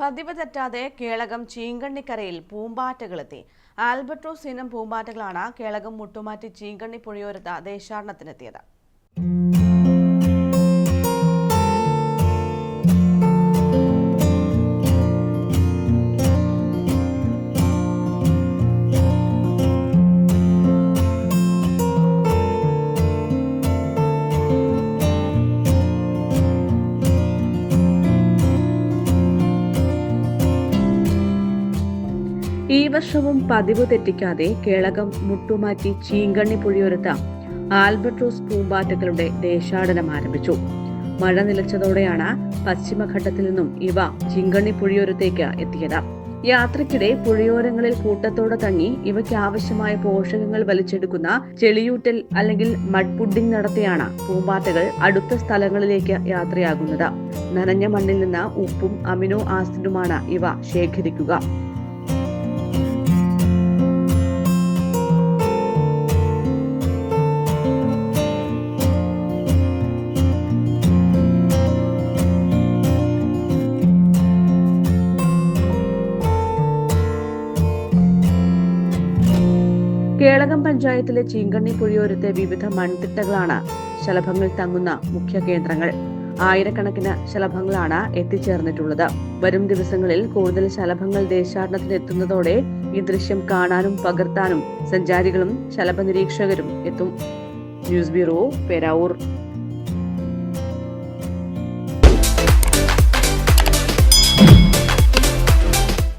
പതിവ് തെറ്റാതെ കേളകം ചീങ്കണ്ണിക്കരയിൽ പൂമ്പാറ്റകളെത്തി. ആൽബർട്ടോസ് ഇനം പൂമ്പാറ്റകളാണ് കേളകം മുട്ടുമാറ്റി ചീങ്കണ്ണി പുഴയോരത്ത് ദേശാടനത്തിനെത്തിയത്. ഈ വർഷവും പതിവ് തെറ്റിക്കാതെ കേളകം മുട്ടുമാറ്റി ചീങ്കണ്ണി പുഴിയൊരുത്ത ആൽബട്രോസ് പൂമ്പാറ്റകളുടെ ദേശാടനം ആരംഭിച്ചു. മഴ നിലച്ചതോടെയാണ് പശ്ചിമഘട്ടത്തിൽ നിന്നും ഇവ ചിങ്കണ്ണി പുഴിയോരത്തേക്ക് എത്തിയത്. യാത്രക്കിടെ പുഴയോരങ്ങളിൽ കൂട്ടത്തോടെ തങ്ങി ഇവയ്ക്ക് ആവശ്യമായ പോഷകങ്ങൾ വലിച്ചെടുക്കുന്ന ചെളിയൂട്ടൽ അല്ലെങ്കിൽ മഡ് പുഡിംഗ് നടത്തിയാണ് പൂമ്പാറ്റകൾ അടുത്ത സ്ഥലങ്ങളിലേക്ക് യാത്രയാകുന്നത്. നനഞ്ഞ മണ്ണിൽ നിന്ന് ഉപ്പും അമിനോ ആസിഡുമാണ് ഇവ ശേഖരിക്കുക. കേളകം പഞ്ചായത്തിലെ ചീങ്കണ്ണി പുഴയോരത്തെ വിവിധ മൺതിട്ടകളാണ് ശലഭങ്ങൾ തങ്ങുന്ന മുഖ്യ കേന്ദ്രങ്ങൾ. ആയിരക്കണക്കിന് ശലഭങ്ങളാണ് എത്തിച്ചേർന്നിട്ടുള്ളത്. വരും ദിവസങ്ങളിൽ കൂടുതൽ ശലഭങ്ങൾ ദേശാടനത്തിന് എത്തുന്നതോടെ ഈ ദൃശ്യം കാണാനും പകർത്താനും സഞ്ചാരികളും ശലഭ നിരീക്ഷകരും എത്തും. News bureau Peravoor.